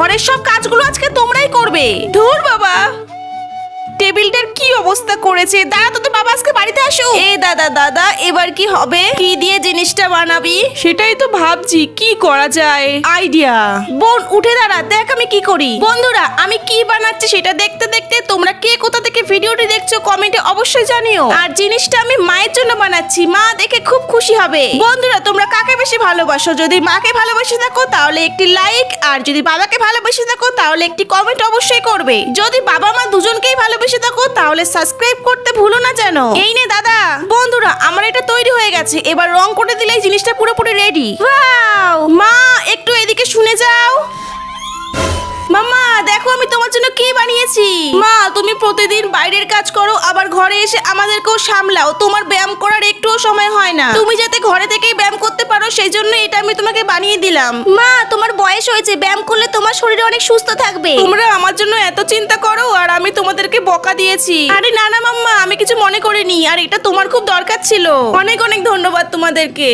ঘরের সব কাজগুলো আজকে তোমরাই করবে। ধুর বাবা। টেবিলটার কি অবস্থা করেছে? দাঁড়া তো বাবা আজকে বাড়িতে আসো। এ দাদা দাদা এবার কি হবে? কি দিয়ে জিনিসটা বানাবি? সেটাই তো ভাবছি কি করা যায়? আইডিয়া। বোন উঠে দাঁড়া দেখ আমি কি করি। বন্ধুরা আমি কি বানাচ্ছি সেটা দেখতে দেখতে তোমরা কে কোথা থেকে ভিডিওটি দেখছ কমেন্টে অবশ্যই জানিও। আর জিনিসটা আমি মায়ের জন্য বানাচ্ছি মা দেখে খুব খুশি হবে। বন্ধুরা তোমরা কাকে বেশি ভালোবাসো? যদি মাকে ভালোবেসে থাকো তাহলে একটি লাইক আর যদি বাবাকে ভালোবেসে থাকো তাহলে একটি কমেন্ট অবশ্যই করবে। যদি বাবা মা দুজনকেই ভালোবেসে থাকো তাহলে সাবস্ক্রাইব করতে ভুলো না যেন। এই নে দাদা। বন্ধুরা আমার এটা তৈরি হয়ে গেছে। এবার রং করে দিলেই জিনিসটা পুরোপুরি রেডি মা একটু এদিকে শুনে যাও। মাম্মা দেখো আমি তোমার জন্য কি বানিয়েছি। মা তুমি প্রতিদিন বাইরের কাজ করো আবার ঘরে এসে আমাদেরকেও সামলাও। তোমার ব্যায়াম করার একটুও সময় হয় না। তুমি যাতে ঘরে থেকেই ব্যায়াম করতে পারো সেই জন্য এটা আমি তোমাকে বানিয়ে দিলাম। মা তোমার বয়স হয়েছে। ব্যায়াম করলে তোমার শরীরে অনেক সুস্থ থাকবে। তোমরা আমার জন্য এত চিন্তা করো আমি তোমাদেরকে বকা দিয়েছি। আরে না না মাম্মা, আমি কিছু মনে করিনি। আর এটা তোমার খুব দরকার ছিল। অনেক অনেক ধন্যবাদ তোমাদেরকে।